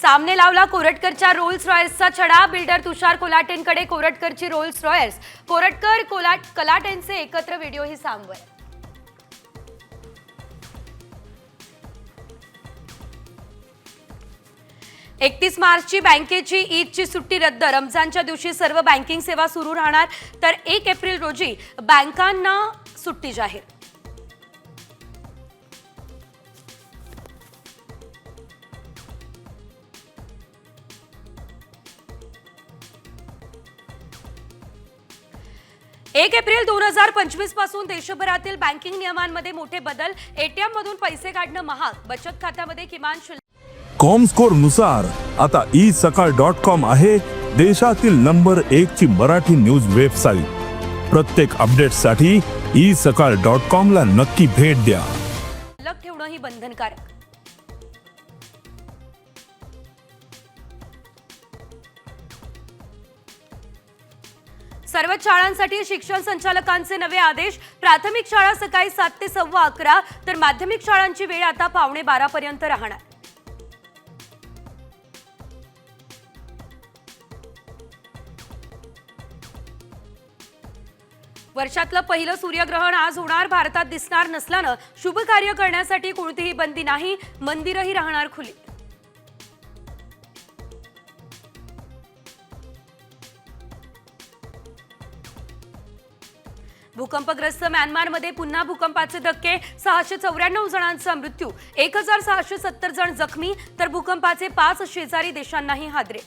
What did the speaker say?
सामने लावला कोरटकरच्या रोल्स रॉयल्सचा छडा बिल्डर तुषार कोलाटेंकडे कोरटकरची रोल्स रॉयल्स. कोरटकर कोलाट कलाटेंचे एकत्र व्हिडिओही सामवर एकतीस मार्चची बँकेची ईदची सुट्टी रद्द. रमजानच्या दिवशी सर्व बँकिंग सेवा सुरू राहणार. तर एक एप्रिल रोजी बँकांना सुट्टी जाहीर. एक एप्रिल दोन हजार पंचवीसपासून देशभरातील बँकिंग नियमांमध्ये मोठे बदल. एटीएम मधून पैसे काढणं महाग. बचत खात्यामध्ये किमान शुल्क कॉम स्कोरनुसार आता ई सकाळ डॉट कॉम आहे देशातील नंबर एक ची मराठी न्यूज वेबसाईट प्रत्येक अपडेटसाठी ई सकाळ डॉट कॉम ला नक्की भेट द्या. ठेवणंही बंधनकारक. सर्वच शाळांसाठी शिक्षण संचालकांचे नवे आदेश. प्राथमिक शाळा सकाळी सात ते सव्वा अकरा. तर माध्यमिक शाळांची वेळ आता पावणे बारापर्यंत राहणार. वर्षातलं पहिलं सूर्यग्रहण आज होणार भारतात दिसणार नसल्यानं शुभ कार्य करण्यासाठी कोणतीही बंदी नाही. मंदिरही राहणार खुली. भूकंपग्रस्त म्यानमारमध्ये पुन्हा भूकंपाचे धक्के सहाशे चौऱ्याण्णव जणांचा मृत्यू एक हजार सहाशे सत्तर जण जखमी तर भूकंपाचे पाच शेजारी देशांनाही हादरे.